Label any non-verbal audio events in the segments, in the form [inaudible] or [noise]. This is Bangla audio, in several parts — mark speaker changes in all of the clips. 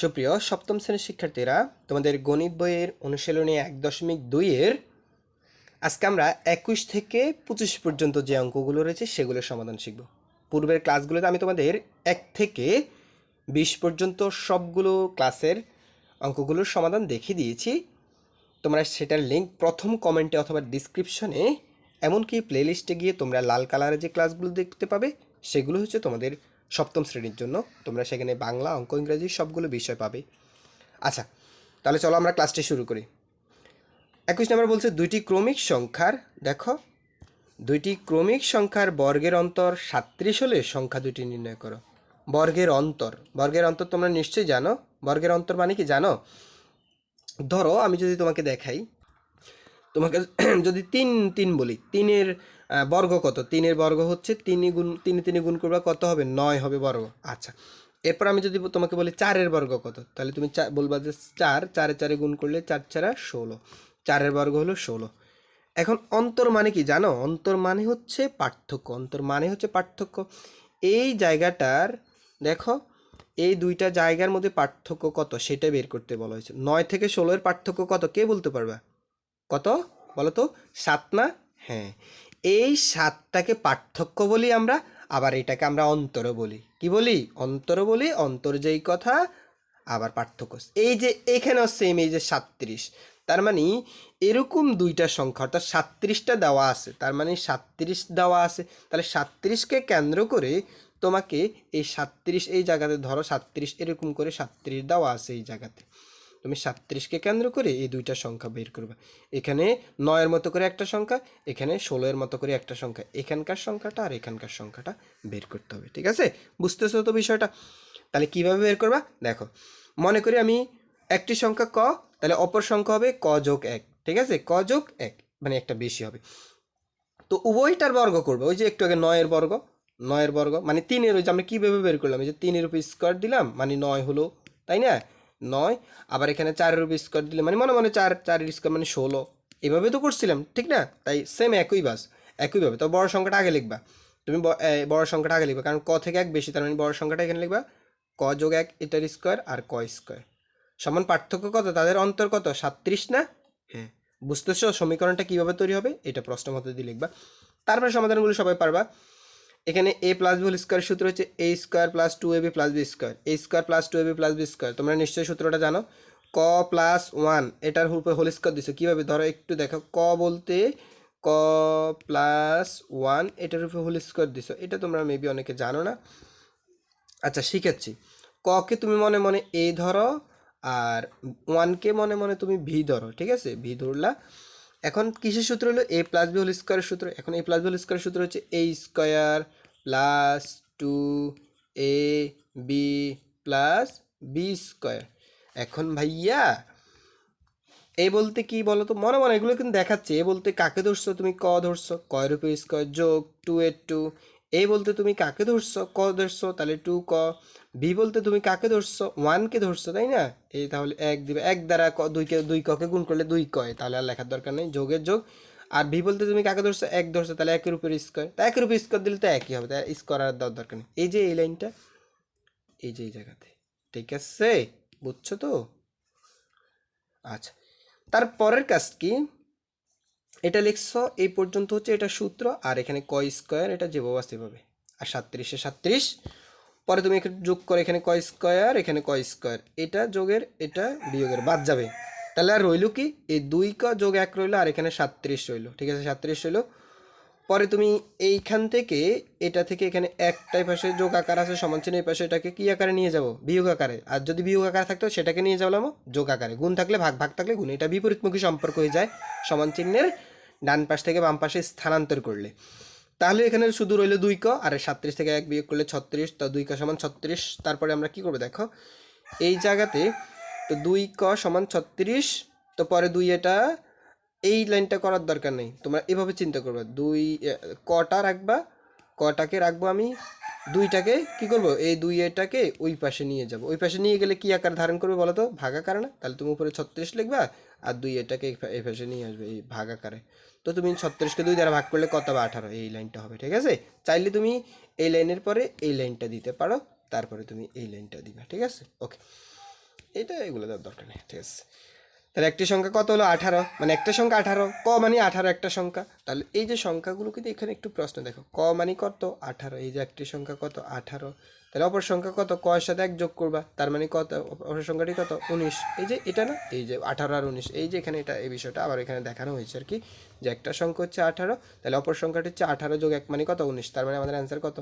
Speaker 1: সুপ্রিয়, সপ্তম শ্রেণির শিক্ষার্থীরা, তোমাদের গণিত বইয়ের অনুশীলনী এক দশমিক দুইয়ের আজকে আমরা একুশ থেকে পঁচিশ পর্যন্ত যে অঙ্কগুলো রয়েছে সেগুলোর সমাধান শিখব। পূর্বের ক্লাসগুলোতে আমি তোমাদের এক থেকে বিশ পর্যন্ত সবগুলো ক্লাসের অঙ্কগুলোর সমাধান দেখিয়ে দিয়েছি। তোমরা সেটার লিঙ্ক প্রথম কমেন্টে অথবা ডিসক্রিপশনে এমনকি প্লেলিস্টে গিয়ে তোমরা লাল কালারের যে ক্লাসগুলো দেখতে পাবে, সেগুলো হচ্ছে তোমাদের সপ্তম শ্রেণির জন্য। তোমরা সেখানে বাংলা, অঙ্ক, ইংরেজি সবগুলো বিষয় পাবে। আচ্ছা তাহলে চলো আমরা ক্লাসটি শুরু করি। একুশ নম্বর বলছে, দুইটি ক্রমিক সংখ্যার, দেখো, দুইটি ক্রমিক সংখ্যার বর্গের অন্তর সাত্রিশ হলে সংখ্যা দুটি নির্ণয় করো। বর্গের অন্তর বর্গের অন্তর তোমরা নিশ্চয়ই জানো। বর্গের অন্তর মানে কি জানো? ধরো, আমি যদি তোমাকে দেখাই, তোমাকে যদি তিন তিন বলি, তিনের বর্গ কত? তিনের বর্গ হচ্ছে তিনই গুণ, তিনে তিনে গুণ করবা কত হবে? নয় হবে বর্গ। আচ্ছা এরপর আমি যদি তোমাকে বলি চারের বর্গ কত? তাহলে তুমি চা- বলবা যে চার, চারে চারে গুণ করলে চার চারা ষোলো। চারের বর্গ হলো ষোলো। এখন অন্তর মানে কি জানো? অন্তর মানে হচ্ছে পার্থক্য। অন্তর মানে হচ্ছে পার্থক্য। এই জায়গাটার, দেখো, এই দুইটা জায়গার মধ্যে পার্থক্য কত? সেটা বের করতে বলা হয়েছে। নয় থেকে ষোলোর পার্থক্য কত? কে বলতে পারবা? কত? বলো তো? সাত না? হ্যাঁ। এই সাতটাকে পার্থক্য বলি আমরা, আবার এটাকে আমরা অন্তর বলি। কি বলি? অন্তর বলি, অন্তর যেই কথা, আবার পার্থক্য। এই যে এখানেও সেম এই যে সাতত্রিশ, তার মানে এরকম দুইটা সংখ্যা, অর্থাৎ সাতত্রিশটা দেওয়া আছে, তার মানে সাতত্রিশ দেওয়া আছে। তাহলে সাতত্রিশকে কেন্দ্র করে তোমাকে এই সাতত্রিশ এই জায়গাতে ধরো সাতত্রিশ, এরকম করে সাতত্রিশ দেওয়া আছে এই জায়গাতে। তুমি সাতত্রিশকে কেন্দ্র করে এই দুইটা সংখ্যা বের করবে। এখানে নয়ের মতো করে একটা সংখ্যা, এখানে ষোলোয়ের মতো করে একটা সংখ্যা। এখানকার সংখ্যাটা আর এখানকার সংখ্যাটা বের করতে হবে, ঠিক আছে? বুঝতেছো তো বিষয়টা? তাহলে কীভাবে বের করবা? দেখো, মনে করি আমি একটি সংখ্যা ক, তাহলে অপর সংখ্যা হবে ক যোগ এক, ঠিক আছে? ক যোগ এক মানে একটা বেশি হবে। তো উভয়টার বর্গ করবে, ওই যে একটু আগে নয়ের বর্গ নয়ের বর্গ মানে তিনের ওই যে আমরা কীভাবে বের করলাম? এই যে তিনের উপর স্কোয়ার দিলাম মানে নয় হলো, তাই না? নয় আবার এখানে চারের উপর স্কোয়ার দিলে মানে মনে মনে চার চারের স্কোয়ার মানে ষোলো। এভাবে তো করছিলাম ঠিক না? তাই সেম একই বাস একইভাবে তো বড় সংখ্যাটা আগে লিখবা। তুমি বড় সংখ্যাটা আগে লিখবা কারণ ক থেকে এক বেশি তার মানে বড় সংখ্যাটা এখানে লিখবা। ক যোগ এক এটার স্কোয়ার আর ক স্কোয়ার সমান পার্থক্য কত? তাদের অন্তর কত? সাতত্রিশ না? হ্যাঁ। বুঝতেছো সমীকরণটা কীভাবে তৈরি হবে? এটা প্রশ্ন মতো দিয়ে লিখবা। তারপরে সমাধানগুলো সবাই পারবা। এখানে a plus b whole square সূত্র হচ্ছে a square plus two a b plus b square a square plus two a b plus b square তোমরা নিশ্চয়ই সূত্রটা জানো। ক প্লাস ওয়ান এটার উপরে হোল স্কোয়ার দিছো। কীভাবে? ধরো একটু দেখো। ক বলতে ক প্লাস ওয়ান এটার উপরে হোল স্কোয়ার দিছো। এটা তোমরা মেবি অনেকে জানো না। আচ্ছা শিখাচ্ছি ককে তুমি মনে মনে এ ধরো, আর ওয়ানকে মনে মনে তুমি ভি ধরো, ঠিক আছে? ভি ধরলা। এখন কিসের সূত্র হলো? এ প্লাস বি হোল স্কোয়ারের সূত্র। এখন এ প্লাস বি হোল স্কোয়ারের সূত্র হচ্ছে a square plus two a b plus b square এখন ভাইয়া এ বলতে কি বলো তো মনে মনে এগুলো কিন্তু দেখাচ্ছে। এ বলতে কাকে ধরছো? তুমি ক ধরছো? কয় রুপি স্কোয়ার যোগ টু এর টু এ বলতে তুমি কাকে ধরছো, ক ধরছো, তাহলে টু ক। বি বলতে তুমি কাকে ধরছো ওয়ানকে ধরছো, তাই না? এই তাহলে এক দিবে, এক দ্বারা ক দুইকে দুই ককে গুণ করলে দুই কয়, তাহলে আর লেখার দরকার নেই, যোগের যোগ। আর ভি বলতে তুমি কাকে ধরছো, এক ধরছো, তাহলে একের উপর স্কোয়ার তা একের উপর স্কোয়ার দিলে তো একই হবে তাই স্কোয়ার আর দেওয়ার দরকার নেই। এই যে এই লাইনটা, এই যে এই জায়গাতে, ঠিক আছে? বুঝছ তো? আচ্ছা তারপরের কাজ কি? এটা লিখছো, এই পর্যন্ত হচ্ছে এটা সূত্র, আর এখানে কয় স্কোয়ার, এটা যেভাবে আছে সেভাবে আর সাতত্রিশে সাতত্রিশ, পরে তুমি যোগ করে, এখানে কয় স্কোয়ার, এখানে কয় স্কোয়ার। এটা যোগের, এটা বিয়োগের, বাদ যাবে। তাহলে আর রইল কি? এই দুই ক যোগ এক রইল, আর এখানে সাতত্রিশ রইল। ঠিক আছে, সাতত্রিশ রইল। পরে তুমি এইখান থেকে, এটা থেকে এখানে একটাই পাশে যোগ আকার আছে, সমান চিহ্ন, এই পাশে এটাকে কী আকারে নিয়ে যাব? বিয়োগ আকারে। আর যদি বিয়োগ আকার থাকতো, সেটাকে নিয়ে যাবলাম যোগ আকারে। গুণ থাকলে ভাগ ভাগ থাকলে গুণ। এটা বিপরীতমুখী সম্পর্ক হয়ে যায়, সমান চিহ্নের ডান পাশ থেকে বাম পাশে স্থানান্তর করলে। তাহলে এখানে শুধু রইল দুই ক, আর সাতত্রিশ থেকে এক বিয়োগ করলে ছত্রিশ, তো দুই ক সমান ছত্রিশ। তারপরে আমরা কি করব দেখো? এই জায়গাতে তো দুই ক সমান ছত্রিশ, তো পরে দুই এটা, এই লাইনটা করার দরকার নেই। তোমরা এভাবে চিন্তা করবে। দুই কটা রাখবা? কটাকে রাখব আমি? দুইটাকে কি করব? এই দুই এটাকে ওই পাশে নিয়ে যাব। ওই পাশে নিয়ে গেলে কি আকার ধারণ করবে বলো তো? ভাগ আকারে না? তাহলে তুমি উপরে ছত্রিশ লিখবা আর দুই এটাকে এই পাশে নিয়ে আসবে, এই ভাগ আকারে। তো তুমি ছত্রিশকে দুই দ্বারা ভাগ করলে কত বা আঠারো? এই লাইনটা হবে, ঠিক আছে? চাইলে তুমি এই লাইনের পরে এই লাইনটা দিতে পারো, তারপরে তুমি এই লাইনটা দিবা, ঠিক আছে? ওকে এটা এগুলো দেওয়ার দরকার নেই, ঠিক আছে? তাহলে একটি সংখ্যা কত হলো? আঠারো। মানে একটা সংখ্যা আঠারো। ক মানে আঠারো একটা সংখ্যা। তাহলে এই যে সংখ্যাগুলো কিন্তু এখানে একটু প্রশ্ন দেখো। ক মানে কত? আঠারো। এই যে একটি সংখ্যা কত? আঠারো। তাহলে অপর সংখ্যা কত? ক এর সাথে এক যোগ করবা। তার মানে কত? অপর সংখ্যাটি কত? উনিশ। এই যে এটা না? এই যে আঠারো আর উনিশ। এই যে এখানে এটা, এই বিষয়টা আবার এখানে দেখানো হয়েছে আর কি। যে একটা সংখ্যা হচ্ছে আঠারো, তাহলে অপর সংখ্যাটি হচ্ছে আঠারো যোগ এক মানে কত? উনিশ। তার মানে আমাদের অ্যান্সার কত?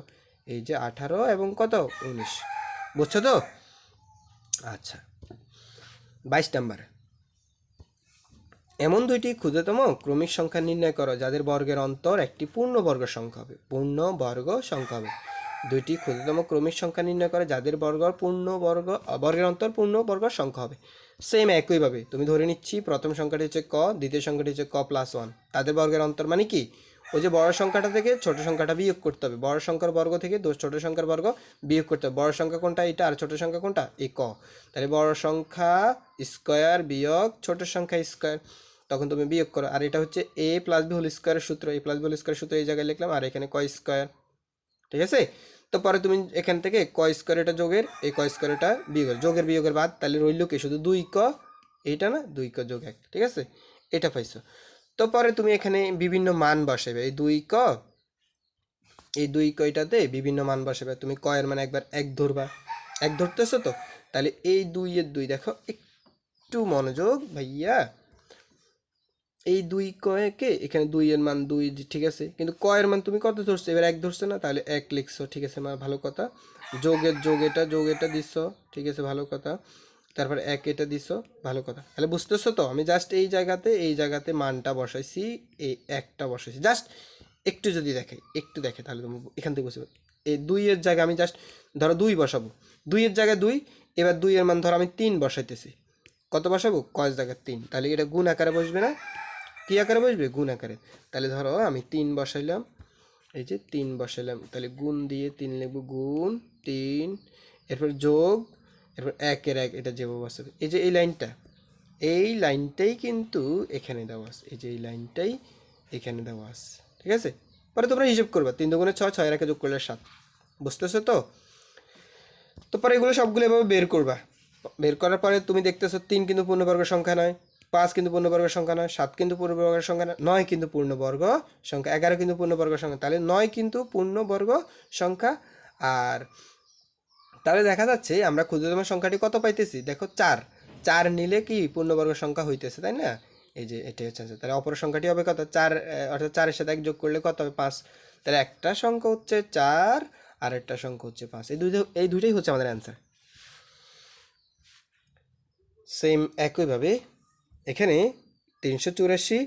Speaker 1: এই যে আঠারো এবং কত? উনিশ। বুঝছ তো? আচ্ছা। বাইশ নাম্বার। এমন দুইটি ক্ষুদ্রতম ক্রমিক সংখ্যা নির্ণয় করো যাদের বর্গের অন্তর একটি পূর্ণবর্গ সংখ্যা হবে। পূর্ণবর্গ সংখ্যা হবে। দুইটি ক্ষুদ্রতম ক্রমিক সংখ্যা নির্ণয় করে যাদের বর্গ পূর্ণবর্গ বর্গের অন্তর পূর্ণবর্গ সংখ্যা হবে। সেম একইভাবে, তুমি ধরে নিচ্ছি প্রথম সংখ্যাটি হচ্ছে ক, দ্বিতীয় সংখ্যাটি হচ্ছে ক প্লাস ওয়ান তাদের বর্গের অন্তর মানে কি? ওই যে বড় সংখ্যাটা থেকে ছোট সংখ্যাটা বিয়োগ করতে হবে। বড় সংখ্যার বর্গ থেকে ছোট সংখ্যার বর্গ বিয়োগ করতে হবে। বড় সংখ্যা কোনটা? এটা আর ছোট সংখ্যা কোনটা? এই ক। তাহলে বড় সংখ্যা স্কোয়ার বিয়োগ ছোট সংখ্যা স্কোয়ার তখন তুমি বিয়োগ করো। আর এটা হচ্ছে এ প্লাস বি হোল স্কোয়ারের সূত্র। A plus b whole square সূত্র এই জায়গায় লিখলাম। আর এখানে ক স্কোয়ার ঠিক আছে? তো পরে তুমি এখান থেকে ক স্কোয়ার এটা যোগের, এই ক স্কোয়ার এটা বিয়োগের। যোগের, বিয়োগের বাদ তাহলে রইল কি? শুধু দুই ক। এইটা না? দুই ক যোগ এক। ঠিক আছে? এটা পাইছো। তো পরে তুমি এখানে বিভিন্ন মান বসাবে এই দুই ক, এই দুই কয়টাতে বিভিন্ন মান বসাবে তুমি কয়ের মানে একবার এক ধরবা। এক ধরতেছো তো? তাহলে এই দুইয়ের দুই দেখো, একটু মনোযোগ ভাইয়া। এই দুই কয়েকে এখানে দুইয়ের মান দুই ঠিক আছে। কিন্তু কয়ের মান তুমি কত ধরছো? এবার এক ধরছো না? তাহলে এক লিখছো, ঠিক আছে, মা, ভালো কথা। যোগের, যোগ এটা যোগ এটা দিছো, ঠিক আছে, ভালো কথা। তারপর এক এটা দিছো, ভালো কথা। তাহলে বুঝতেছো তো? আমি জাস্ট এই জায়গাতে এই জায়গাতে মানটা বসাইছি, এই একটা বসাইছি। জাস্ট একটু যদি দেখে, একটু দেখে তাহলে তুমি এখান থেকে বুঝতে এই দুইয়ের জায়গায় আমি জাস্ট ধরো দুই বসাবো। দুইয়ের জায়গায় দুই, এবার দুইয়ের মান ধরো আমি তিন বসাইতেছি। কত বসাবো? কয় জায়গায় তিন। তাহলে এটা গুণ আকারে বসবে না? কী আকারে বসবে? গুণ আকারে। তাহলে ধরো আমি তিন বসাইলাম। এই যে তিন বসাইলাম। তাহলে গুণ দিয়ে তিন লিখব গুণ, তিন, এরপর যোগ, এরপর একের এক, এটা যেভাবে বসাবে এই যে এই লাইনটা, এই লাইনটাই কিন্তু এখানে দেওয়া আছে। এই যে এই লাইনটাই এখানে দেওয়া আছে। ঠিক আছে? পরে তোমরা হিসেব করবা। তিন দুগুণে ছয় ছয় একে যোগ করলে সাত। বুঝতেছো তো? তো পরে এগুলো সবগুলো এভাবে বের করবা। বের করার পরে তুমি দেখতেছো তিন কিন্তু পূর্ণবর্গ সংখ্যা নয়। পাঁচ কিন্তু পূর্ণবর্গ সংখ্যা নয়, সাত কিন্তু পূর্ণবর্গ সংখ্যা নয় নয় কিন্তু পূর্ণবর্গ সংখ্যা, এগারো কিন্তু পূর্ণবর্গ সংখ্যা, তাহলে নয় কিন্তু পূর্ণবর্গ সংখ্যা। আর তাহলে দেখা যাচ্ছে আমরা ক্ষুদ্রতম সংখ্যাটি কত পাইতেছি? দেখো চার চার নিলে কি পূর্ণবর্গ সংখ্যা হইতেছে, তাই না? এই যে এটাই হচ্ছে। তাহলে অপর সংখ্যাটি হবে কত? চার অর্থাৎ চারের সাথে এক যোগ করলে কত হবে? পাঁচ। তাহলে একটা সংখ্যা হচ্ছে চার, আর একটা সংখ্যা হচ্ছে পাঁচ। এই দুইটা, এই দুইটাই হচ্ছে আমাদের অ্যান্সার সেম একইভাবে এখানে তিনশো চুরাশি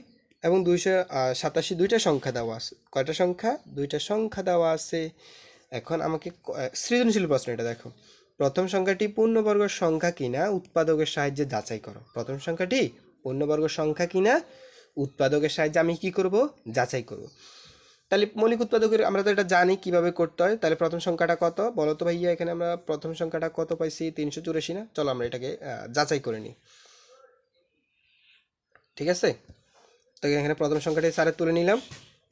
Speaker 1: এবং দুইশো সাতাশি দুইটা সংখ্যা দেওয়া আছে। কয়টা সংখ্যা? দুইটা সংখ্যা দেওয়া আছে। এখন আমাকে সৃজনশীল প্রশ্ন এটা দেখো। প্রথম সংখ্যাটি পূর্ণবর্গ সংখ্যা কিনা, উৎপাদকের সাহায্যে যাচাই করো। প্রথম সংখ্যাটি পূর্ণবর্গ সংখ্যা কিনা, উৎপাদকের সাহায্যে আমি কি করব? যাচাই করব। তাহলে মৌলিক উৎপাদকের আমরা তো এটা জানি কীভাবে করতে হয়। তাহলে প্রথম সংখ্যাটা কত? বলো তো ভাইয়া, এখানে আমরা প্রথম সংখ্যাটা কত পাইছি? তিনশো চুরাশি না? চলো আমরা এটাকে যাচাই করে নিই। ঠিক আছে? তো এখানে প্রথম সংখ্যাটি স্যারের তুলে নিলাম।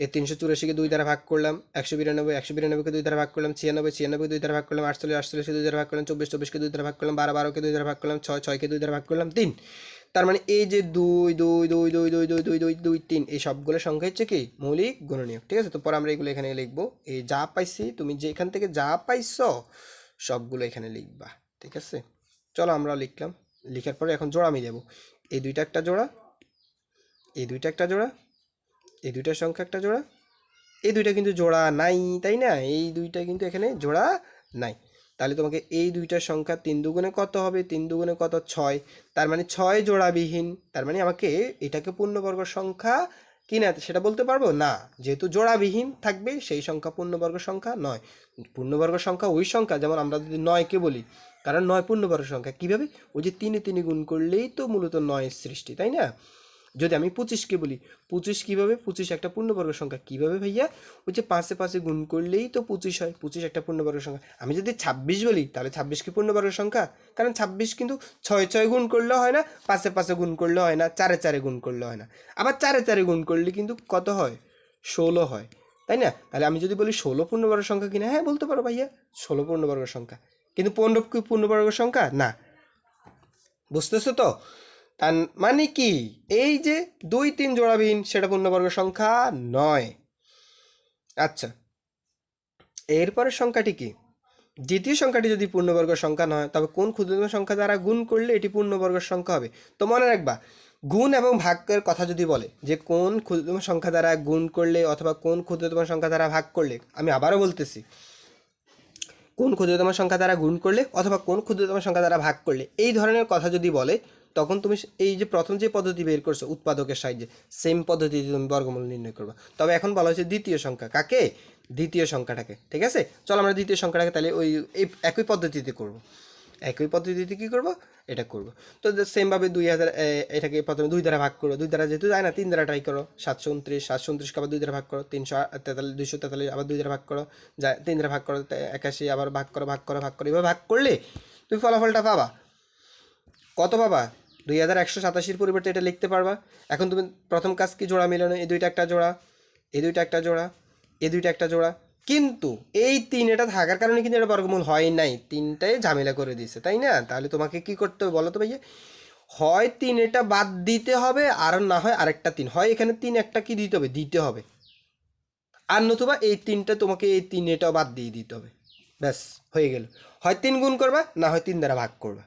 Speaker 1: এই তিনশো চুরাশিকে দুই দ্বারা ভাগ করলাম, একশো বিরানব্বই, একশো বিরানব্বইকে দুই দ্বারা ভাগ করলাম, ছিয়ানব্বই ছিয়ানব্বই দুই দ্বারা ভাগ করলাম, আটচল্লিশ, আটচল্লিশকে দুই দ্বারা ভাগ করলাম, চব্বিশ, চব্বিশকে দুই দ্বারা ভাগ করলাম, বারো, বারোকে দুই দ্বারা ভাগ করলাম, ছয়, ছয়কে দুই দ্বারা ভাগ করলাম, তিন। তার মানে এই যে দুই দুই দুই দুই দুই দুই দুই দুই দুই, তিন, এই সবগুলো সংখ্যা হচ্ছে কি? মৌলিক গণনীয়, ঠিক আছে? তো পরে আমরা এগুলো এখানে লিখব। এই যা পাইছি, তুমি যে এখান থেকে যা পাইছো, সবগুলো এখানে লিখবা, ঠিক আছে? চলো আমরা লিখলাম। লিখার পরে এখন জোড়া মিলাবো। এই দুইটা একটা জোড়া এই দুইটা একটা জোড়া, এই দুইটার সংখ্যা একটা জোড়া, এই দুইটা কিন্তু জোড়া নাই, তাই না? এই দুইটা কিন্তু এখানে জোড়া নাই। তাহলে তোমাকে এই দুইটার সংখ্যা তিন দুগুণে কত হবে? তিন দুগুণে কত? ছয়। তার মানে ছয় জোড়াবিহীন। তার মানে আমাকে এটাকে পূর্ণবর্গ সংখ্যা কি না সেটা বলতে পারব? না। যেহেতু জোড়াবিহীন থাকবে, সেই সংখ্যা পূর্ণবর্গ সংখ্যা নয়। পূর্ণবর্গ সংখ্যা ওই সংখ্যা, যেমন আমরা যদি নয়কে বলি, কারণ নয় পূর্ণবর্গ সংখ্যা কীভাবে? ওই যে তিনে তিনে গুণ করলেই তো মূলত নয়ের সৃষ্টি, তাই না? যদি আমি পঁচিশকে বলি, পঁচিশ কীভাবে? পঁচিশ একটা পূর্ণবর্গ সংখ্যা কীভাবে ভাইয়া? ওই যে পাঁচে পাঁচে গুণ করলেই তো পঁচিশ হয়, পঁচিশ একটা পূর্ণবর্গ সংখ্যা। আমি যদি ছাব্বিশ বলি, তাহলে ছাব্বিশ কি পূর্ণবর্গ সংখ্যা? কারণ ছাব্বিশ কিন্তু ছয় ছয় গুণ করলে হয় না, পাঁচে পাঁচে গুণ করলে হয় না, চারে চারে গুণ করলে হয় না। আবার চারে চারে গুণ করলে কিন্তু কত হয়? ষোলো হয়, তাই না? তাহলে আমি যদি বলি ষোলো পূর্ণবর্গ সংখ্যা কিনা? হ্যাঁ বলতে পারো ভাইয়া, ষোলো পূর্ণবর্গ সংখ্যা। কিন্তু পনেরো কি পূর্ণবর্গ সংখ্যা? না। বুঝতেছো তো? তার মানে কি? এই যে দুই তিন জোড়াবিহীন সেটা পূর্ণবর্গ সংখ্যা নয়। আচ্ছা। এরপরের সংখ্যাটি কি? দ্বিতীয় সংখ্যাটি যদি পূর্ণবর্গ সংখ্যা নয় তবে কোন ক্ষুদ্রতম সংখ্যা দ্বারা গুণ করলে এটি পূর্ণবর্গ সংখ্যা হবে? তো মনে রাখবা, গুণ এবং ভাগের কথা যদি বলে, যে কোন ক্ষুদ্রতম সংখ্যা দ্বারা গুণ করলে অথবা কোন ক্ষুদ্রতম সংখ্যা দ্বারা ভাগ করলে, আমি আবারও বলতেছি, কোন ক্ষুদ্রতম সংখ্যা দ্বারা গুণ করলে অথবা কোন ক্ষুদ্রতম সংখ্যা দ্বারা ভাগ করলে, এই ধরনের কথা যদি বলে তখন তুমি এই যে প্রথম যে পদ্ধতি বের করছ উৎপাদকের সাহায্যে সেম পদ্ধতিতে তুমি বর্গমূল নির্ণয় করবে। তবে এখন বলা হয়েছে দ্বিতীয় সংখ্যা। কাকে? দ্বিতীয় সংখ্যাটাকে। ঠিক আছে? চলো আমরা দ্বিতীয় সংখ্যাটাকে তাহলে ওই এই একই পদ্ধতিতে করব। একই পদ্ধতিতে কী করব? এটা করব। তো সেমভাবে দুই হাজার এটাকে প্রথমে দুই দ্বারা ভাগ করো। দুই দ্বারা যেহেতু যায় না, তিন দ্বারা ট্রাই করো। সাতশো উনত্রিশ, সাতশো উনত্রিশকে আবার দুই দ্বারা ভাগ করো। তিনশো তেতাল্লিশ, দুইশো তেতাল্লিশ আবার দুই দ্বারা ভাগ করো। যায় তিন দ্বারা ভাগ করো একাশি আবার ভাগ করো ভাগ করো ভাগ করো। এভাবে ভাগ করলে তুমি ফলাফলটা পাবা। কত পাবা? দুই হাজার একশো সাতাশির পরিবর্তে এটা লিখতে পারবা। এখন তুমি প্রথম কাজ কি জোড়া মিলানো? এই দুইটা একটা জোড়া, এই দুইটা একটা জোড়া, এই দুইটা একটা জোড়া। কিন্তু এই তিন এটা থাকার কারণে কিন্তু এটা বর্গমূল হয় নাই। তিনটাই ঝামেলা করে দিয়েছে, তাই না? তাহলে তোমাকে কি করতে হবে বলো তো ভাইয়া? হয় তিন এটা বাদ দিতে হবে, আর না হয় আরেকটা তিন। হয় এখানে তিন একটা কি দিতে হবে? দিতে হবে। আর নতুবা এই তিনটা তোমাকে এই তিন এটাও বাদ দিয়ে দিতে হবে। ব্যাস, হয়ে গেল। হয় তিন গুণ করবা, না হয় তিন দ্বারা ভাগ করবা।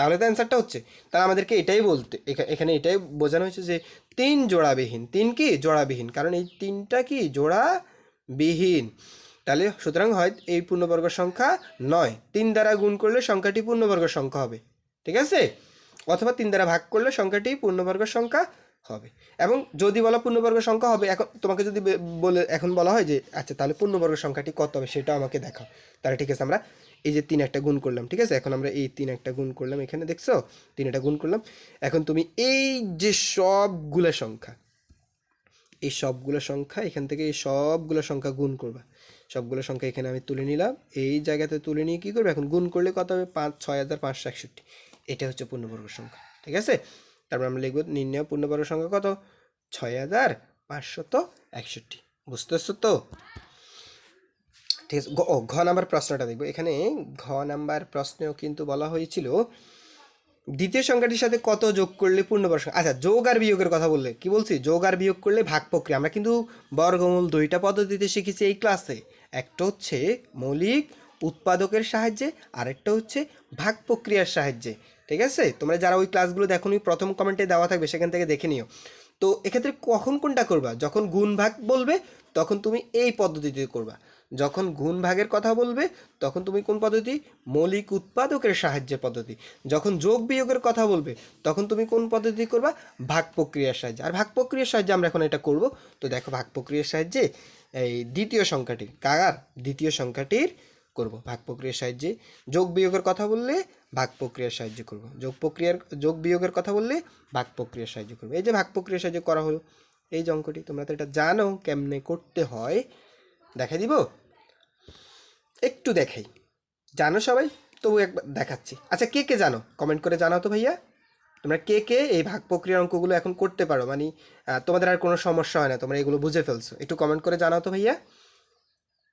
Speaker 1: তাহলে তো অ্যান্সারটা হচ্ছে। তাহলে আমাদেরকে এটাই বলতে, এখা- এখানে এটাই বোঝানো হয়েছে যে তিন জোড়াবিহীন। তিন কি? জোড়াবিহীন। কারণ এই তিনটা কি? জোড়াবিহীন। তাহলে সুতরাং হয় এই পূর্ণবর্গ সংখ্যা নয়। তিন দ্বারা গুণ করলে সংখ্যাটি পূর্ণবর্গ সংখ্যা হবে। ঠিক আছে? অথবা তিন দ্বারা ভাগ করলে সংখ্যাটি পূর্ণবর্গ সংখ্যা হবে। এবং যদি বলা পূর্ণবর্গ সংখ্যা হবে, এখন তোমাকে যদি বলে, এখন বলা হয় যে আচ্ছা তাহলে পূর্ণবর্গ সংখ্যাটি কত হবে সেটা আমাকে দেখাও। তাহলে ঠিক আছে, আমরা এই যে তিন একটা গুণ করলাম, ঠিক আছে? এখন আমরা এই তিন একটা গুণ করলাম এখানে, দেখছ? তিন একটা গুণ করলাম। এখন তুমি এই যে সবগুলো সংখ্যা, এই সবগুলো সংখ্যা, এখান থেকে এই সবগুলো সংখ্যা গুণ করবা। সবগুলো সংখ্যা এখানে আমি তুলে নিলাম। এই জায়গাতে তুলে নিয়ে কী করবে? এখন গুণ করলে কত হবে? পাঁচ, ছয় হাজার পাঁচশো একষট্টি। এটা হচ্ছে পূর্ণবর্গ সংখ্যা, ঠিক আছে? তারপর আমরা লিখব নির্ণয় পূর্ণবর্গ সংখ্যা কত? ছয় হাজার পাঁচশত একষট্টি। বুঝতেছো তো? ঠিক আছে। ঘ নাম্বার প্রশ্নটা দেখব। এখানে ঘ নাম্বার প্রশ্নেও কিন্তু বলা হয়েছিল, দ্বিতীয় সংখ্যাটির সাথে কত যোগ করলে পূর্ণবর্গ সংখ্যা আচ্ছা যোগ আর বিয়োগের কথা বললে, কি বলছি? যোগ আর বিয়োগ করলে ভাগ প্রক্রিয়া। আমরা কিন্তু বর্গমূল দুইটা পদ্ধতিতে শিখেছি এই ক্লাসে একটা হচ্ছে মৌলিক উৎপাদকের সাহায্যে, আরেকটা হচ্ছে ভাগ প্রক্রিয়ার সাহায্যে। ঠিক আছে? তোমরা যারা ওই ক্লাসগুলো দেখো প্রথম কমেন্টে দেওয়া থাকবে, সেখান থেকে দেখে নিও। তো এক্ষেত্রে কখন কোনটা করবা? যখন গুণ ভাগ বলবে, তখন তুমি এই পদ্ধতিতে করবা। যখন গুণ ভাগের কথা বলবে, তখন তুমি কোন পদ্ধতি? মৌলিক উৎপাদকের সাহায্যে পদ্ধতি। যখন যোগ বিয়োগের কথা বলবে, তখন তুমি কোন পদ্ধতি করবা? ভাগ প্রক্রিয়ার সাহায্যে। আর ভাগ প্রক্রিয়ার সাহায্যে আমরা এখন এটা করব। তো দেখো ভাগ প্রক্রিয়ার সাহায্যে এই দ্বিতীয় সংখ্যাটি কাগার দ্বিতীয় সংখ্যাটির করব। ভাগ প্রক্রিয়ার সাহায্যে যোগ বিয়োগের কথা বললে ভাগ প্রক্রিয়ার সাহায্যে করব। যোগ প্রক্রিয়ার, যোগ বিয়োগের কথা বললে ভাগ প্রক্রিয়ার সাহায্যে করব। এই যে ভাগ প্রক্রিয়ার সাহায্যে করা হলো, এই অঙ্কটি, তোমরা তো এটা জানো কেমনে করতে হয়। দেখাই দিব? একটু দেখাই। জানো সবাই? তবু একবার দেখাচ্ছি। আচ্ছা কে কে জানো? কমেন্ট করে জানাও তো ভাইয়া। তোমরা কে কে এই ভাগ প্রক্রিয়ার অঙ্কগুলো এখন করতে পারো? মানে তোমাদের আর কোনো সমস্যা হয় না। তোমরা এগুলো বুঝে ফেলছো। একটু কমেন্ট করে জানাও তো ভাইয়া।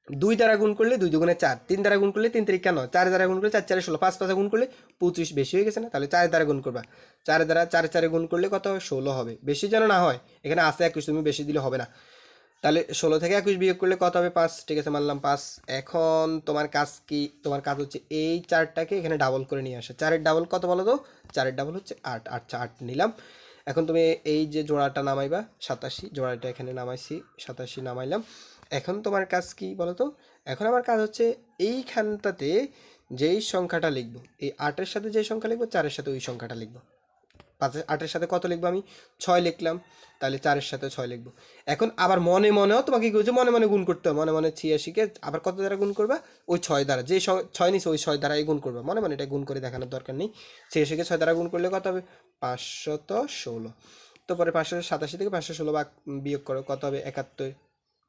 Speaker 1: দুই দ্বারা গুণ করলে দুই দুগুণে চার। তিন দ্বারা গুণ করলে তিন তিরিকা নয় চার দ্বারা গুণ করলে চার, চারে ষোলো। পাঁচ পাঁচে গুণ করলে পঁচিশ বেশি হয়ে গেছে না? তাহলে চার দ্বারা গুণ করবা। চার দ্বারা চার চারে গুণ করলে কত? ষোলো হবে। বেশি যেন না হয়, এখানে আসে একুশ, তুমি বেশি দিলে হবে না। তাহলে ষোলো থেকে একুশ বিয়োগ করলে কত হবে? পাঁচ। ঠিক আছে, মানলাম পাঁচ। এখন তোমার কাজ কি? তোমার কাজ হচ্ছে এই চারটাকে এখানে ডাবল করে নিয়ে আসা। চারের ডাবল কত বলো তো? চারের ডাবল হচ্ছে আট আচ্ছা আট নিলাম। এখন তুমি এই যে জোড়াটা নামাইবা, সাতাশি, জোড়াটা এখানে নামাইছি, সাতাশি নামাইলাম। এখন তোমার কাজ কি বলো তো? এখন আমার কাজ হচ্ছে এইখানটাতে যেই সংখ্যাটা লিখব, এই আটের সাথে যেই সংখ্যা লিখব, চারের সাথে ওই সংখ্যাটা লিখব। পাঁচের আটের সাথে কত লিখব আমি? ছয় লিখলাম। তাহলে চারের সাথে ছয় লিখব। এখন আবার মনে মনেও তোমাকে কি মনে মনে গুণ করতে হবে। মনে মনে ছিয়াশিকে আবার কত দ্বারা গুণ করবা? ওই ছয় দ্বারা। যে ছয় নিছে, ওই ছয় দ্বারাই গুণ করবা। মনে মনে এটা গুণ করে দেখানোর দরকার নেই। ছিয়াশিকে ছয় দ্বারা গুণ করলে কত হবে? পাঁচশত ষোলো। তো পরে পাঁচশো সাতাশি থেকে পাঁচশো ষোলো বা বিয়োগ করো, কত হবে? একাত্তর।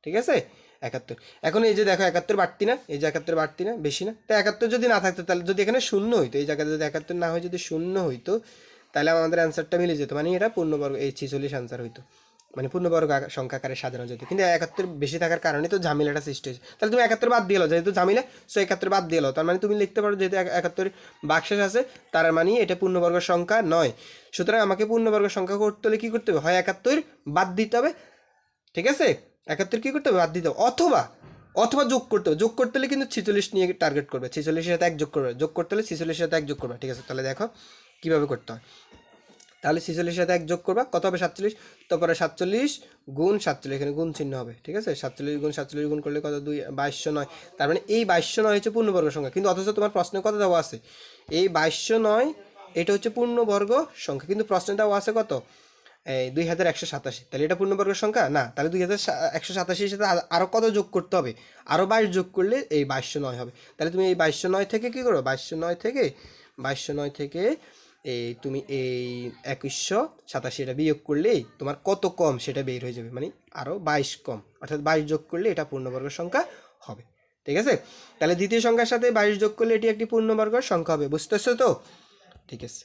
Speaker 1: ঠিক আছে? একাত্তর। এখন এই যে দেখো, একাত্তর বাড়তি না? এই যে একাত্তর বাড়তি না? বেশি না? তো একাত্তর যদি না থাকতো, তাহলে যদি এখানে শূন্য হইতো, এই জায়গাতে যদি একাত্তর না হয়, যদি শূন্য হইতো তাহলে আমাদের অ্যান্সারটা মিলে যেত। মানে এটা পূর্ণবর্গ, এই ছিচল্লিশ অ্যান্সার হইতো। মানে পূর্ণবর্গ সংখ্যাকারে সাজানো যেত কিন্তু একাত্তর বেশি থাকার কারণে তো ঝামেলাটা সৃষ্টি হয়েছে। তাহলে তুমি একাত্তর বাদ দিয়ে যেহেতু ঝামেলা সো একাত্তর বাদ দিয়ে তার মানে তুমি লিখতে পারো যেহেতু এক- একাত্তর বাক্সেস আছে, তার মানে এটা পূর্ণবর্গ সংখ্যা নয়। সুতরাং আমাকে পূর্ণবর্গ সংখ্যা করতে হলে কী করতে হবে? হয় একাত্তর বাদ দিতে হবে, ঠিক আছে? একাত্তর কী করতে হবে? বাদ দিতে হবে। অথবা অথবা যোগ করতে হবে। যোগ করতে হলে কিন্তু ছিচল্লিশ নিয়ে টার্গেট করবে। ছিচল্লিশের সাথে এক যোগ করবে। যোগ করতে হলে ছিচল্লিশের সাথে এক যোগ করবে, ঠিক আছে? তাহলে দেখো কীভাবে করতে হয়? তাহলে ছিচল্লিশের সাথে এক যোগ করবা, কত হবে সাতচল্লিশ? তারপরে সাতচল্লিশ গুণ সাতচল্লিশ, এখানে গুণ চিহ্ন হবে, ঠিক আছে? সাতচল্লিশ গুণ সাতচল্লিশ গুণ করলে কত? দুই বাইশশো নয়। তার মানে এই বাইশশো নয় হচ্ছে পূর্ণবর্গ সংখ্যা। কিন্তু অথচ তোমার প্রশ্নে কত দেওয়া আছে? এই বাইশশো নয়, এটা হচ্ছে পূর্ণবর্গ সংখ্যা। কিন্তু প্রশ্নে দেওয়া আছে কত? এই দুই হাজার একশো সাতাশি। তাহলে এটা পূর্ণবর্গ সংখ্যা? না, তাহলে দুই হাজার একশো সাতাশির সাথে আরও কত যোগ করতে হবে? আরও বাইশ যোগ করলে এই বাইশশো নয় হবে। তাহলে তুমি এই বাইশশো নয় থেকে কী করো? বাইশশো নয় থেকে বাইশশো নয় থেকে এই তুমি এই একুশশো সাতাশি এটা বিয়োগ করলেই তোমার কত কম সেটা বের হয়ে যাবে? মানে আরও বাইশ কম। অর্থাৎ বাইশ যোগ করলে এটা পূর্ণবর্গ সংখ্যা হবে। ঠিক আছে? তাহলে দ্বিতীয় সংখ্যার সাথে বাইশ যোগ করলে এটি একটি পূর্ণবর্গ সংখ্যা হবে। বুঝতেছো তো? ঠিক আছে।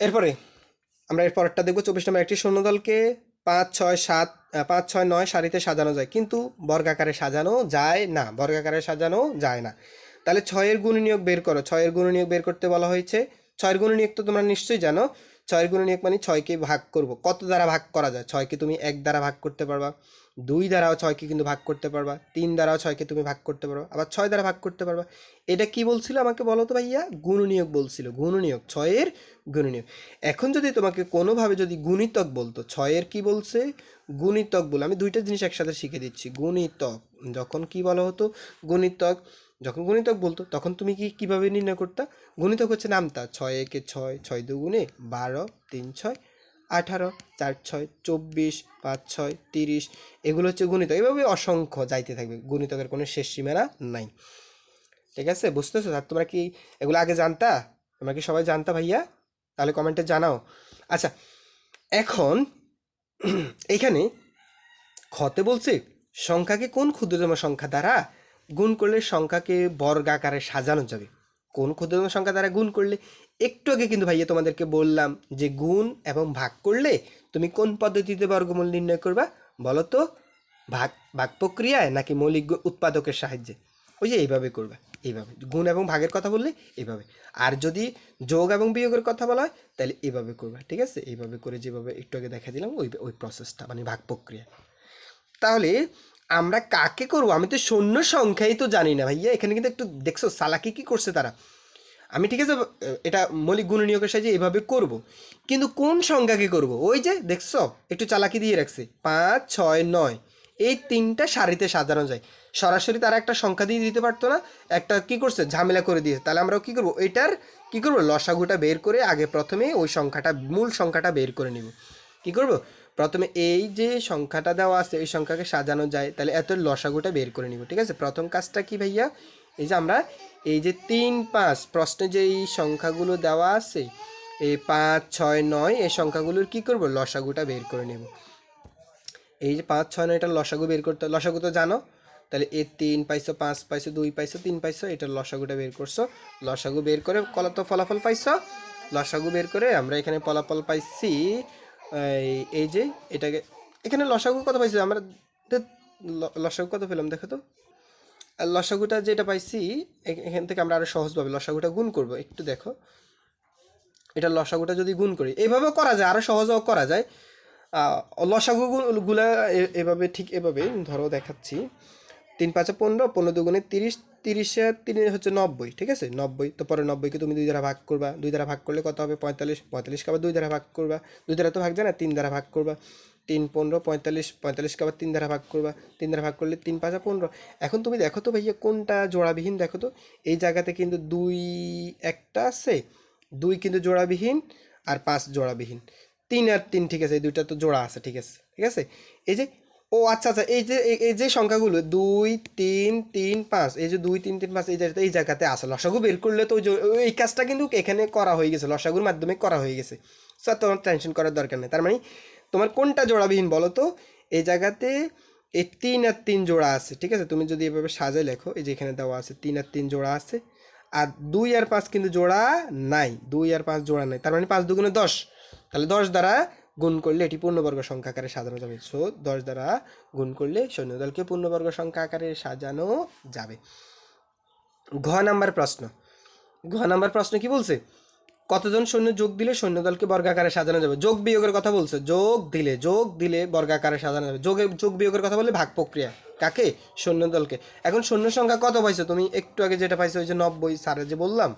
Speaker 1: এরপরে আমরা এর পরেরটা দেখব। চব্বিশ নম্বর, একটি সৈন্যদলকে পাঁচ ছয় সাত পাঁচ ছয় নয় সারিতে সাজানো যায়। কিন্তু বর্গাকারে সাজানো যায় না। বর্গাকারে সাজানো যায় না। তাহলে ছয়ের গুণনীয়ক বের করো। ছয়ের গুণনীয়ক বের করতে বলা হয়েছে। ছয়ের গুণনীয়ক তো তোমরা নিশ্চয়ই জানো। ছয়ের গুণনীয়ক মানে ছয়কে ভাগ করব। কত দ্বারা ভাগ করা যায়? ছয়কে তুমি এক দ্বারা ভাগ করতে পারবা। দুই দ্বারাও ছয়কে কিন্তু ভাগ করতে পারবা। তিন দ্বারাও ছয়কে তুমি ভাগ করতে পারবা। আবার ছয় দ্বারা ভাগ করতে পারবা। এটা কি বলছিল আমাকে বলো তো ভাইয়া? গুণনীয়ক বলছিল। গুণনীয়ক ছয়ের গুণনীয়ক এখন যদি তোমাকে কোনোভাবে যদি গুণিতক বলতো, ছয়ের কি বলছে? গুণিতক বলে। আমি দুইটা জিনিস একসাথে শিখে দিচ্ছি। গুণিতক। যখন কি বলা হতো? গুণিতক যখন গুণিতক বলতো, তখন তুমি কি কীভাবে নির্ণয় করতা? গুণিতক হচ্ছে নামতা, ছয় একে ছয় ছয় দুগুণে বারো, তিন ছয়, আঠারো, চার ছয়, চব্বিশ, পাঁচ ছয়, তিরিশ, এগুলো হচ্ছে গুণিতক। এভাবে অসংখ্য যাইতে থাকবে, গুণিতকের কোনো শেষ সীমানা নাই। ঠিক আছে? বুঝতেছো? আর তোমরা কি এগুলো আগে জানতা? তোমরা কি সবাই জানতা ভাইয়া? তাহলে কমেন্টে জানাও। আচ্ছা এখন [clears throat] এখানে খতে বলছে, সংখ্যাকে কোন ক্ষুদ্রতম সংখ্যা দ্বারা গুণ করলে সংখ্যাকে বর্গাকারে সাজানো যাবে। কোন ক্ষুদ্রতম সংখ্যা দ্বারা গুণ করলে? একটু আগে কিন্তু ভাইয়া তোমাদেরকে বললাম যে গুণ এবং ভাগ করলে তুমি কোন পদ্ধতিতে বর্গমূল নির্ণয় করবা? বলো তো, ভাগ ভাগ প্রক্রিয়ায় নাকি মৌলিক উৎপাদকের সাহায্যে? ওই যে এইভাবে করবা, এইভাবে। গুণ এবং ভাগের কথা বললে এইভাবে। আর যদি যোগ এবং বিয়োগের কথা বলা হয়, তাহলে এইভাবে করবা, ঠিক আছে? এইভাবে করে যেভাবে একটু আগে দেখা দিলাম, ওই ওই প্রসেসটা মানে ভাগ প্রক্রিয়া। তাহলে আমরা কাকে করব? আমি তো শূন্য সংখ্যাই তো জানি না ভাইয়া। এখানে কিন্তু একটু দেখছ, সালাকি কি করছে তারা? আমি ঠিক আছে, এটা মৌলিক গুণ নিয়োগের সাহায্যে এভাবে করব। কিন্তু কোন সংখ্যাকে করব? ওই যে দেখছ, একটু চালাকি দিয়ে রাখছে। পাঁচ, ছয়, নয়। এই তিনটা সারিতে সাজানো যায়। সরাসরি তারা একটা সংখ্যা দিয়ে দিতে পারতো না, একটা কি করছে, ঝামেলা করে দিয়েছে। তাহলে আমরা কি করব? এটার কি করব? লসাগুটা বের করে আগে প্রথমে ওই সংখ্যাটা, মূল সংখ্যাটা বের করে নিব। কি করব? প্রথমে এই যে সংখ্যাটা দেওয়া আছে, এই সংখ্যাকে সাজানো যায়, তাহলে এত লসাগুটা বের করে নিব, ঠিক আছে? প্রথম কাজটা কি ভাইয়া? এই যে আমরা এই যে তিন পাঁচ, প্রশ্নে যে এই সংখ্যাগুলো দেওয়া আছে, এই পাঁচ, ছয়, নয়, এই সংখ্যাগুলোর কি করব? লসাগুটা বের করে নেব। এই যে পাঁচ, ছয়, নয়, এটা লসাগু বের করতে, লসাগু তো জানো? তাহলে এ তিন পাইছো, পাঁচ পাইছো, দুই পাইছো, তিন পাইছো এটার লসাগুটা বের করছ। লসাগু বের করে কলা তো ফলাফল পাইছো। লসাগু বের করে আমরা এখানে ফলাফল পাইছি এই- যে এটাকে এখানে লসাগু কত পাইছি? আমরা লসাগু কত পেলাম দেখো তো? আর লসাগুটা যেটা পাইছি এখান থেকে আমরা আরও সহজভাবে লসাগুটা গুণ করব একটু দেখো। এটা লসাগুটা যদি গুণ করি এভাবেও করা যায় আরও সহজেও করা যায়। আহ, লসাগু গুলা এভাবে ঠিক এভাবে ধরো দেখাচ্ছি। তিন পাঁচে পনেরো পনেরো দুগুণে তিরিশ, তিরিশে তিন হচ্ছে নব্বই, ঠিক আছে? নব্বই, তো পরে নব্বইকে তুমি দুই দ্বারা ভাগ করবা। দুই দ্বারা ভাগ করলে কত হবে? পঁয়তাল্লিশ, পঁয়তাল্লিশকে আবার দুই দ্বারা ভাগ করবা। দুই দ্বারা তো ভাগ যায় না, তিন দ্বারা ভাগ করবা। তিন, পনেরো, পঁয়তাল্লিশ, পঁয়তাল্লিশকে আবার তিন দ্বারা ভাগ করবা। তিন দ্বারা ভাগ করলে তিন পাঁচা পনেরো। এখন তুমি দেখো তো ভাইয়া, কোনটা জোড়াবিহীন দেখো তো? এই জায়গাতে কিন্তু দুই একটা আছে। দুই কিন্তু জোড়াবিহীন আর পাঁচ জোড়াবিহীন। তিন আর তিন, ঠিক আছে? এই দুইটা তো জোড়া আছে, ঠিক আছে? ঠিক আছে? এই যে ও আচ্ছা আচ্ছা এই যে, এই- যে সংখ্যাগুলো, দুই, তিন তিন, পাঁচ, এই যে দুই, তিন তিন, পাঁচ, এই জায়গাতে এই জায়গাতে আসে লসাগু বের করলে তো এই কাজটা কিন্তু এখানে করা হয়ে গেছে, লসাগুর মাধ্যমে করা হয়ে গেছে। স্যার তোমার টেনশন করার দরকার নেই। তার মানে তোমার কোনটা জোড়াবিহীন বলো তো? এই জায়গাতে এই তিন আর তিন জোড়া আছে, ঠিক আছে? তুমি যদি এভাবে সাজায় লেখো, এই যে এখানে দেওয়া আছে, তিন আর তিন জোড়া আছে, আর দুই আর পাঁচ কিন্তু জোড়া নাই, দুই আর পাঁচ জোড়া নাই। তার মানে পাঁচ দুগুণে দশ, তাহলে দশ দ্বারা গুণ করলে এটি পূর্ণবর্গ সংখ্যা আকারে সাজানো যাবে। সো দশ দ্বারা গুণ করলে সৈন্যদলকে পূর্ণবর্গ সংখ্যা আকারে সাজানো যাবে। ঘ নাম্বার প্রশ্ন। ঘ নাম্বার প্রশ্ন কি বলছে? কতজন সৈন্য যোগ দিলে সৈন্যদলকে বর্গাকারে সাজানো যাবে? যোগ বিয়োগের কথা বলছে। যোগ দিলে যোগ দিলে বর্গাকারে সাজানো যাবে। যোগে যোগ বিয়োগের কথা বললে ভাগ প্রক্রিয়া। কাকে? সৈন্যদলকে। এখন সৈন্য সংখ্যা কত পাইছো? তুমি একটু আগে যেটা পাইছো, ওই যে নব্বই স্যারে যে বললাম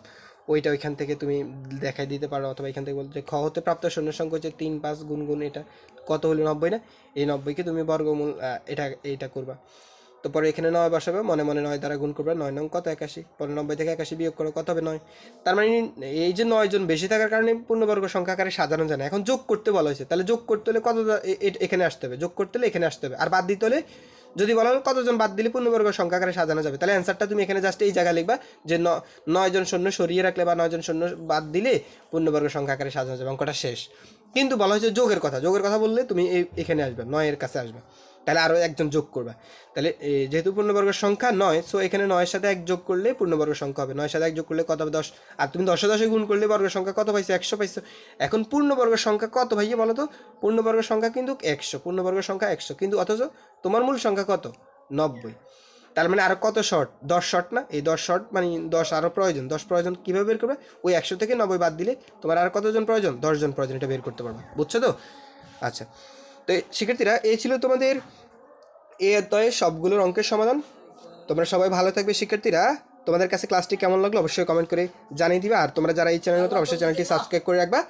Speaker 1: ওইটা ওইখান থেকে তুমি দেখাই দিতে পারো অথবা এখান থেকে বলতে খ হতে প্রাপ্ত সৈন্য সংখ্যা হচ্ছে তিন, পাঁচ, গুণ গুণ, এটা কত হলো নব্বই না? এই নব্বইকে তুমি বর্গমূল এটা এইটা করবা। তো পরে এখানে নয় বসাবে, মনে মনে নয় দ্বারা গুণ করবে, নয় নং কত একাশি? পরে নব্বই থেকে একাশি বিয়োগ করো, কত হবে নয়? তার মানে এই যে নয় জন বেশি থাকার কারণে পূর্ণবর্গ সংখ্যা আকারে সাজানো যায় এখন যোগ করতে বলা হয়েছে, তাহলে যোগ করতে হলে কত এখানে আসতে হবে, যোগ করতে হলে এখানে আসতে হবে। আর বাদ দিতে হলে যদি বলা হলো কতজন বাদ দিলে পূর্ণবর্গ সংখ্যা আকারে সাজানো যাবে? তাহলে অ্যান্সারটা তুমি এখানে জাস্ট এই জায়গায় লিখবা যে ন নয় জন শূন্য সরিয়ে রাখলে বা নয় জন শূন্য বাদ দিলে পূর্ণবর্গ সংখ্যা আকারে সাজানো যাবে, অঙ্কটা শেষ। কিন্তু বলা হয়েছে যোগের কথা। যোগের কথা বললে তুমি এখানে আসবে, নয়ের কাছে আসবে। তাহলে আরও একজন যোগ করবা। তাহলে যেহেতু পূর্ণবর্গের সংখ্যা নয় সো এখানে নয়ের সাথে এক যোগ করলে পূর্ণবর্গ সংখ্যা হবে। নয়ের সাথে এক যোগ করলে কত হবে? দশ। আর তুমি দশে দশে গুণ করলে বর্গের সংখ্যা কত পাইছো? একশো পাইছো। এখন পূর্ণবর্গের সংখ্যা কত ভাইয়া বলো তো? পূর্ণবর্গের সংখ্যা কিন্তু একশো, পূর্ণবর্গের সংখ্যা একশো। কিন্তু অথচ তোমার মূল সংখ্যা কত? নব্বই। তার মানে আরও কত শর্ট? দশ শর্ট না? এই দশ শর্ট মানে দশ আরও প্রয়োজন। দশ প্রয়োজন কীভাবে বের করবে? ওই একশো থেকে নব্বই বাদ দিলে তোমার আর কতজন প্রয়োজন? দশজন প্রয়োজন, এটা বের করতে পারবে। বুঝছ তো? আচ্ছা। তো শিক্ষার্থীরা, এই ছিল তোমাদের এ অধ্যায়ের সবগুলোর অঙ্কের সমাধান। তোমরা সবাই ভালো থাকবে শিক্ষার্থীরা। তোমাদের কাছে ক্লাসটি কেমন লাগল অবশ্যই কমেন্ট করে জানিয়ে দিবে। আর তোমরা যারা এই চ্যানেল অবশ্যই চ্যানেলটি সাবস্ক্রাইব করে রাখবা।